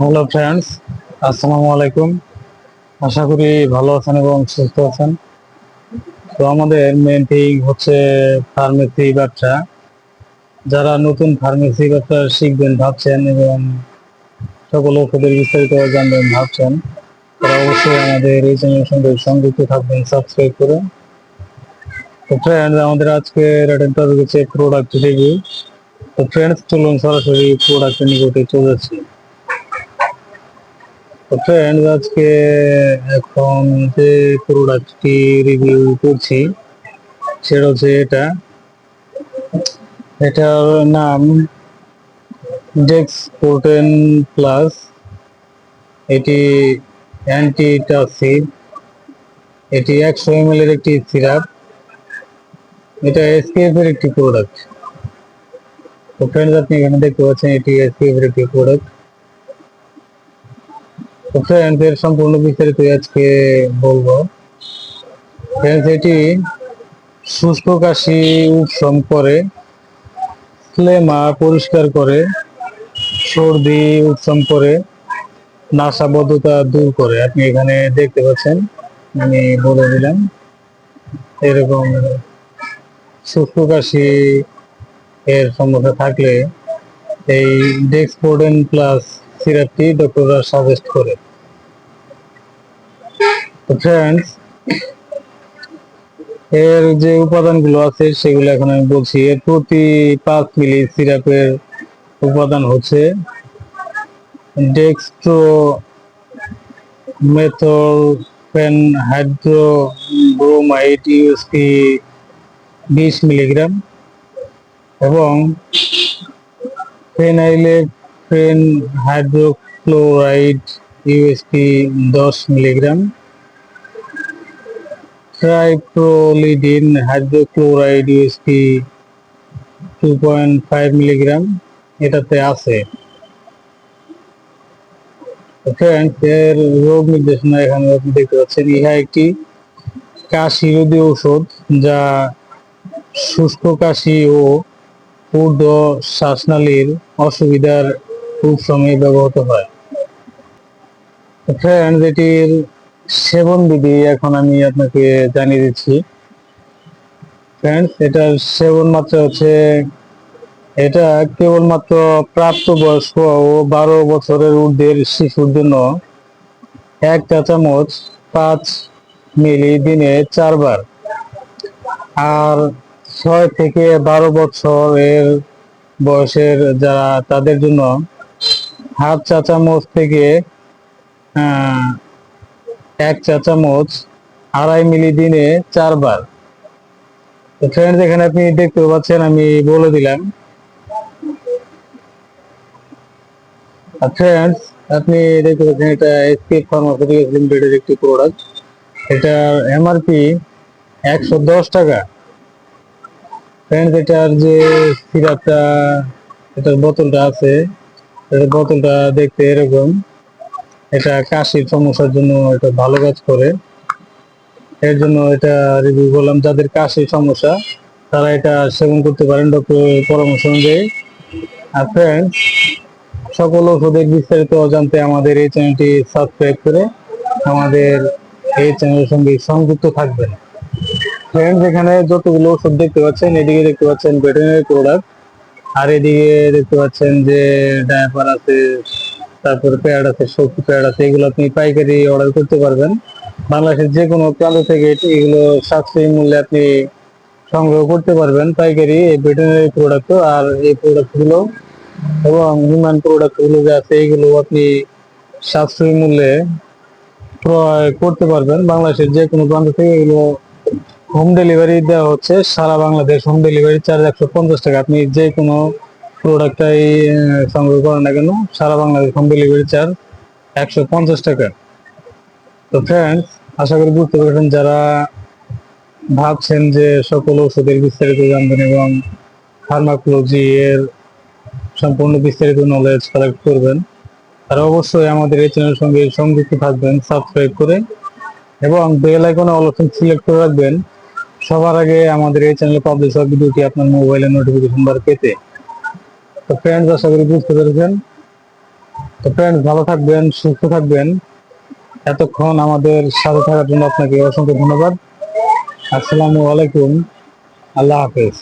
Hello friends আসসালামু আলাইকুম আশা করি ভালো আছেন এবং সুস্থ আছেন। তো আমাদের মেন থিং হচ্ছে ফার্মেসি ব্যবসা যারা নতুন ফার্মেসি ব্যবসা শিখবেন ভাবছেন এবং সকল ওষুধের বিস্তারিত জানবেন ভাবছেন, তারা অবশ্যই আমাদের এই চ্যানেলের সঙ্গে সংযুক্ত থাকবেন সাবস্ক্রাইব করে। তো ফ্রেন্ডস আমাদের আজকে রেটেন টপিক হচ্ছে প্রোডাক্ট রিভিউ তো ফ্রেন্ডস চলুন সরাসরি প্রোডাক্টের নিকটে চলে যাচ্ছি তো ফ্রেন্ডস আজকে এখন যে প্রোডাক্টটি রিভিউ করছি, সেটা হচ্ছে এটা। এটার নাম ডেক্স প্রোটেন প্লাস এটি অ্যান্টিটাসিড এটি একশো এম এর একটি সিরাপ এটা এসকেএফ এর একটি প্রোডাক্ট তো ফ্রেন্ডস আপনি এখানে দেখতে পাচ্ছেন, এটি এসকেএফ এর একটি প্রোডাক্ট ফ্রেন্ডস এর সম্পূর্ণ বিস্তারিত আজকে বলব। ফ্রেন্ডস এটি শুষ্ক কাশি উপশম করে, ফ্লেমা পরিষ্কার করে, সর্দি উপশম করে, নাশাবদ্ধতা দূর করে। আপনি এখানে দেখতে পাচ্ছেন, আমি বলে দিলাম, এরকম শুষ্ক কাশি এর সমস্যা থাকলে এই ডেক্সপোডেন প্লাস সিরাপটি ডক্টররা সাজেস্ট করে। ফ্রেন্ডস এর যে উপাদানগুলো আছে, সেগুলো এখন আমি বলছি। এর প্রতি পাঁচ মিলি সিরাপের উপাদান হচ্ছে ডেক্সট্রো মেথলফেন হাইড্রোব্রোমাইড ইউএসপি বিশ মিলিগ্রাম এবং ফেনাইলেফ্রেন হাইড্রোক্লোরাইড ইউএসপি দশ milligram triprolidine hydrochloride USP two point five milligram, এটাতে আছে। ফ্রেন্ডস এর রোগ নির্দেশনা এখানে আপনি দেখতে পাচ্ছেন, ইহা একটি কাশি রোধী ঔষধ যা শুষ্ক কাশি ও ঊর্ধ্ব শ্বাসনালীর অসুবিধার উপশমে ব্যবহৃত হয়। ফ্রেন্ডস এটির সেবন বিধি, এখন আমি আপনাকে জানিয়ে দিচ্ছি। ফ্রেন্ডস এটার সেবন মাত্রা হচ্ছে, এটা কেবলমাত্র প্রাপ্তবয়স্ক ও বারো বছরের ঊর্ধ্বের শিশুর জন্য এক চা চামচ পাঁচ মিলি দিনে চারবার। আর ছয় থেকে বারো বছরের বয়সের যারা তাদের জন্য হাফ চা চামচ থেকে এক চা চামচ আড়াই মিলি দিনে চারবার। ফ্রেন্ডস এখানে আপনি দেখতে পাচ্ছেন, আমি বলে দিলাম। ফ্রেন্ডস আপনি দেখতে পাচ্ছেন, এটা এসপি ফার্মাসিউটিক্যালস লিমিটেডের একটি প্রোডাক্ট এটার এমআরপি একশো দশ টাকা। ফ্রেন্ডস এটার যে সিরাপটা এটার বোতলটা আছে বোতলটা দেখতে এরকম। এটা কাশির সমস্যার জন্য এটা ভালো কাজ করে। এর জন্য এটা রিভিউ করলাম। যাদের কাশির সমস্যা, তারা এটা সেবন করতে পারেন ডক্টরের পরামর্শ অনুযায়ী। আর ফ্রেন্ডস সকল ওষুধের বিস্তারিত জানতে আমাদের এই চ্যানেলটি সাবস্ক্রাইব করে আমাদের এই চ্যানেলের সঙ্গে সংযুক্ত থাকবেন। ফ্রেন্ডস এখানে যতগুলো ওষুধ দেখতে পাচ্ছেন, এদিকে দেখতে পাচ্ছেন ভেটেরিনারি প্রোডাক্ট আর এদিকে দেখতে পাচ্ছেন যে ডায়াপার আছে, তারপরে প্যাড আছে, শক্তি প্যাড আছে, এগুলো আপনি পাইকারি অর্ডার করতে পারবেন। বাংলাদেশের যে কোনো প্রান্ত থেকে এগুলো সাশ্রয়ী মূল্যে আপনি সংগ্রহ করতে পারবেন পাইকারি এই ভেটেরিনারি প্রোডাক্ট আর এই প্রোডাক্টগুলো এবং হিউম্যান প্রোডাক্টগুলো যে আছে এইগুলো আপনি সাশ্রয়ী মূল্যে ক্রয় করতে পারবেন। বাংলাদেশের যে কোনো প্রান্ত থেকে এগুলো হোম ডেলিভারি দেওয়া হচ্ছে সারা বাংলাদেশ হোম ডেলিভারি চার্জ একশো পঞ্চাশ টাকা। আপনি যে কোনো প্রোডাক্টটাই সংগ্রহ করেন না কেন, সারা বাংলাদেশ হোম ডেলিভারি চার্জ একশো পঞ্চাশ টাকা। তো ফ্রেন্ডস আশা করি বুঝতে পেরেছেন যারা ভাবছেন যে সকল ওষুধের বিস্তারিত জানবেন এবং ফার্মাকোলজি এর সম্পূর্ণ বিস্তারিত নলেজ কালেক্ট করবেন, তারা অবশ্যই আমাদের এই চ্যানেলের সঙ্গে সংযুক্ত থাকবেন সাবস্ক্রাইব করে, এবং বেল আইকনে অল অপশন সিলেক্ট করে রাখবেন। সবার আগে আমাদের এই চ্যানেলে পাবলিশ হওয়া ভিডিওটি আপনার মোবাইলে নোটিফিকেশন বার পেতে। তো ফ্রেন্ডস আশা করি বুঝতে পেরেছেন। তো ফ্রেন্ডস ভালো থাকবেন, সুস্থ থাকবেন। এতক্ষণ আমাদের সাথে থাকার জন্য আপনাকে অসংখ্য ধন্যবাদ। আসসালামু আলাইকুম। আল্লাহ হাফেজ।